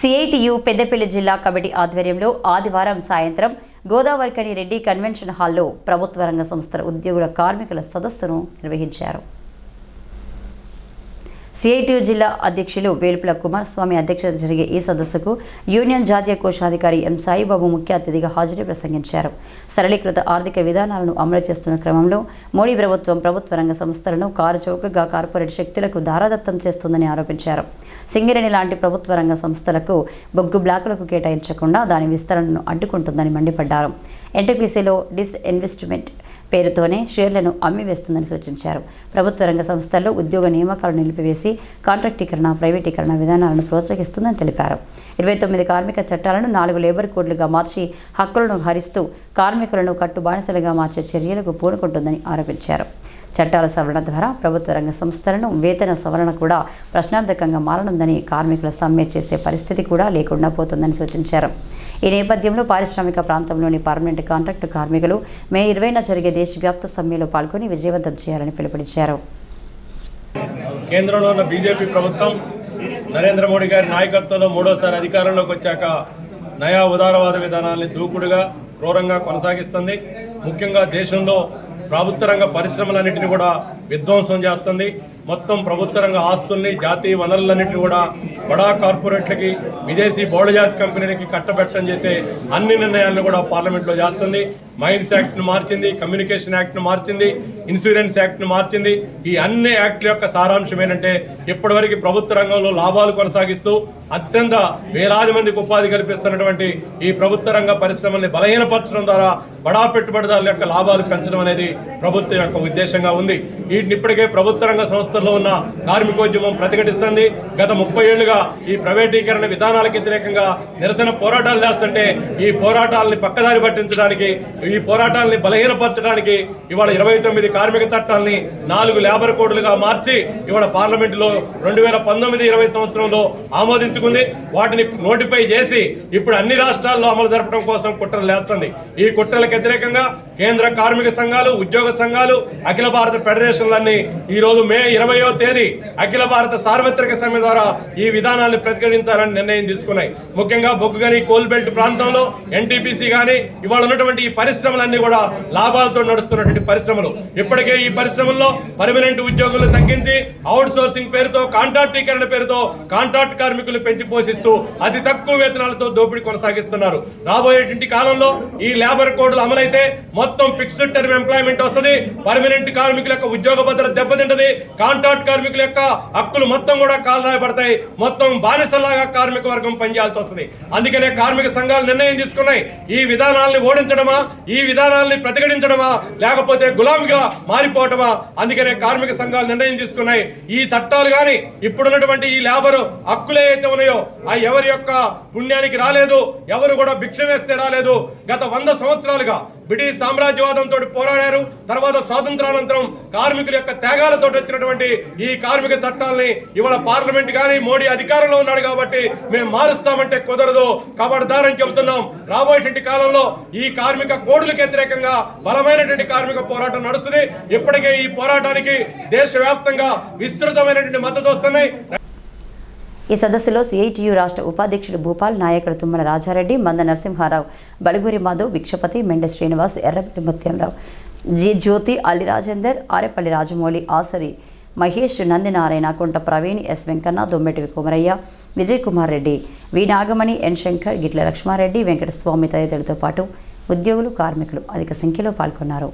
CITU Peddapalli జిల్లా committee ఆధ్వర్యంలో ఆదివారం సాయంత్రం గోదావరికని రెడ్డి కన్వెన్షన్ హాల్లో ప్రభుత్వ రంగ సంస్థల ఉద్యోగుల కార్మికుల సదస్సును నిర్వహించారు. సిఐటియు జిల్లా అధ్యక్షులు వేలుపుల కుమారస్వామి అధ్యక్షత జరిగే ఈ సదస్సుకు యూనియన్ జాతీయ కోశాధికారి ఎం సాయిబాబు ముఖ్య అతిథిగా హాజరై ప్రసంగించారు. సరళీకృత ఆర్థిక విధానాలను అమలు చేస్తున్న క్రమంలో మోడీ ప్రభుత్వం ప్రభుత్వ రంగ సంస్థలను కారు చౌకగా కార్పొరేట్ శక్తులకు దారాదత్తం చేస్తుందని ఆరోపించారు. సింగరేణి లాంటి ప్రభుత్వ రంగ సంస్థలకు బొగ్గు బ్లాకులకు కేటాయించకుండా దాని విస్తరణను అడ్డుకుంటుందని మండిపడ్డారు. ఎన్టీపీసీలో డిస్ఇన్వెస్ట్మెంట్ పేరుతోనే షేర్లను అమ్మివేస్తుందని సూచించారు. ప్రభుత్వ రంగ సంస్థల్లో ఉద్యోగ నియామకాలు నిలిపివేసి కాంట్రాక్టీకరణ ప్రైవేటీకరణ విధానాలను ప్రోత్సహిస్తుందని తెలిపారు. ఇరవై తొమ్మిది కార్మిక చట్టాలను నాలుగు లేబర్ కోడ్లుగా మార్చి హక్కులను హరిస్తూ కార్మికులను కట్టుబానిసలుగా మార్చే చర్యలకు పూనుకుంటుందని ఆరోపించారు. చట్టాల సవరణ ద్వారా ప్రభుత్వ రంగ సంస్థలను వేతన సవరణ కూడా ప్రశ్నార్థకంగా మారనుందని కార్మికుల సమ్మె చేసే పరిస్థితి కూడా లేకుండా పోతుందని సూచించారు. ఈ నేపథ్యంలో పారిశ్రామిక ప్రాంతంలోని పర్మనెంట్ కాంట్రాక్టు కార్మికులు మే ఇరవైన జరిగే దేశవ్యాప్త సమ్మెలో పాల్గొని విజయవంతం చేయాలని పిలుపునిచ్చారు. కేంద్రంలో ఉన్న బీజేపీ ప్రభుత్వం నరేంద్ర మోడీ గారి నాయకత్వంలో మూడోసారి అధికారంలోకి వచ్చాక నయా ఉదారవాద విధానాన్ని దూకుడుగా క్రూరంగా కొనసాగిస్తుంది. ముఖ్యంగా దేశంలో ప్రభుత్వ రంగ పరిశ్రమలన్నింటినీ కూడా విధ్వంసం చేస్తుంది. మొత్తం ప్రభుత్వ రంగ ఆస్తుల్ని జాతీయ వనరులన్నింటినీ కూడా బడా కార్పొరేట్లకి విదేశీ బహుళజాతి కంపెనీలకి కట్టబెట్టడం చేసే అన్ని నిర్ణయాలను కూడా పార్లమెంట్లో చేస్తుంది. మైన్స్ యాక్ట్ను మార్చింది కమ్యూనికేషన్ యాక్ట్ను మార్చింది ఇన్సూరెన్స్ యాక్ట్ను మార్చింది. ఈ అన్ని యాక్ట్ల యొక్క సారాంశం ఏంటంటే ఇప్పటివరకు ప్రభుత్వ రంగంలో లాభాలు కొనసాగిస్తూ అత్యంత వేలాది మందికి ఉపాధి కల్పిస్తున్నటువంటి ఈ ప్రభుత్వ రంగ పరిశ్రమల్ని బలహీనపరచడం ద్వారా బడా పెట్టుబడిదారుల యొక్క లాభాలు పెంచడం అనేది ప్రభుత్వం యొక్క ఉద్దేశంగా ఉంది. వీటిని ఇప్పటికే ప్రభుత్వ రంగ రాష్ట్రంలో ఉన్న కార్మికోద్యమం ప్రతిఘటిస్తుంది. గత ముప్పై ఏళ్ళుగా ఈ ప్రైవేటీకరణ విధానాలకు వ్యతిరేకంగా నిరసన పోరాటాలు చేస్తుంటే ఈ పోరాటాలని పక్కదారి పట్టించడానికి ఈ పోరాటాలని బలహీనపరచడానికి ఇవాళ ఇరవై తొమ్మిది కార్మిక చట్టాలని నాలుగు లేబర్ కోడ్లుగా మార్చి ఇవాళ పార్లమెంటులో రెండు వేల పంతొమ్మిది ఇరవై సంవత్సరంలో ఆమోదించుకుంది. వాటిని నోటిఫై చేసి ఇప్పుడు అన్ని రాష్ట్రాల్లో అమలు జరపడం కోసం కుట్రలు లేస్తుంది ఈ కుట్రలకు వ్యతిరేకంగా కేంద్ర కార్మిక సంఘాలు ఉద్యోగ సంఘాలు అఖిల భారత ఫెడరేషన్లన్నీ ఈరోజు మే ఇరవయో తేదీ అఖిల భారత సార్వత్రిక సమ్మె ద్వారా ఈ విధానాన్ని ప్రతిఘటించాలని నిర్ణయం తీసుకున్నాయి. ముఖ్యంగా బొగ్గుగని కోల్ బెల్ట్ ప్రాంతంలో ఎన్టీపీసీ కానీ ఇవాళ ఉన్నటువంటి ఈ పరిశ్రమలన్నీ కూడా లాభాలతో నడుస్తున్నటువంటి పరిశ్రమలు. ఇప్పటికే ఈ పరిశ్రమల్లో పర్మనెంట్ ఉద్యోగులు తగ్గించి అవుట్ సోర్సింగ్ పేరుతో కాంట్రాక్టీకరణ పేరుతో కాంట్రాక్ట్ కార్మికులు పెంచి పోషిస్తూ అతి తక్కువ వేతనాలతో దోపిడీ కొనసాగిస్తున్నారు. రాబోయేటువంటి కాలంలో ఈ లేబర్ కోడ్లు అమలైతే మొత్తం ఫిక్స్డ్ టర్మ్ ఎంప్లాయ్మెంట్ వస్తుంది. పర్మనెంట్ కార్మికుల యొక్క ఉద్యోగ భద్రత దెబ్బతింటది. కాంట్రాక్ట్ కార్మికుల యొక్క హక్కులు మొత్తం కూడా కాలరాయబడతాయి మొత్తం బానిసలాగా కార్మిక వర్గం పనిచేయాల్సి వస్తుంది. అందుకనే కార్మిక సంఘాలు నిర్ణయం తీసుకున్నాయి. ఈ విధానాల్ని ఓడించడమా? ఈ విధానాల్ని ప్రతిఘటించడమా? లేకపోతే గులాంగా మారిపోవటమా? అందుకనే కార్మిక సంఘాలు నిర్ణయం తీసుకున్నాయి. ఈ చట్టాలు కానీ ఇప్పుడున్నటువంటి ఈ లేబర్ హక్కులు ఏవైతే ఉన్నాయో ఆ ఎవరి యొక్క పుణ్యానికి రాలేదు. ఎవరు కూడా భిక్ష వేస్తే రాలేదు. గత వంద సంవత్సరాలుగా బ్రిటిష్ సామ్రాజ్యవాదంతో పోరాడారు. తర్వాత స్వాతంత్రానంతరం కార్మికుల యొక్క త్యాగాలతో వచ్చినటువంటి ఈ కార్మిక చట్టాలని ఇవాళ పార్లమెంట్ కానీ మోడీ అధికారంలో ఉన్నాడు కాబట్టి మేము మారుస్తామంటే కుదరదు. కబడ్దారని చెబుతున్నాం. రాబోయేటువంటి కాలంలో ఈ కార్మిక కోడులకు వ్యతిరేకంగా బలమైనటువంటి కార్మిక పోరాటం నడుస్తుంది. ఇప్పటికే ఈ పోరాటానికి దేశవ్యాప్తంగా విస్తృతమైనటువంటి మద్దతు వస్తున్నాయి. ఈ సదస్సులో సిఐటియు రాష్ట్ర ఉపాధ్యక్షుడు భూపాల్ నాయకుడు Tummala Rajareddy Manda Narasimharao Baluguri Madhav Bhikshapathi Mende Srinivas Errabetti Mutyamrao G Jyothi Alli Rajender Arepalli Rajamouli Asari Mahesh Nandinarayana Kunta Praveen S Venkanna Dommetivi Kumarayya Vijay Kumar Reddy V Nagamani N Shankar Gitla Laxmareddy Venkataswamy తదితరులతో పాటు ఉద్యోగులు కార్మికులు అధిక సంఖ్యలో పాల్గొన్నారు.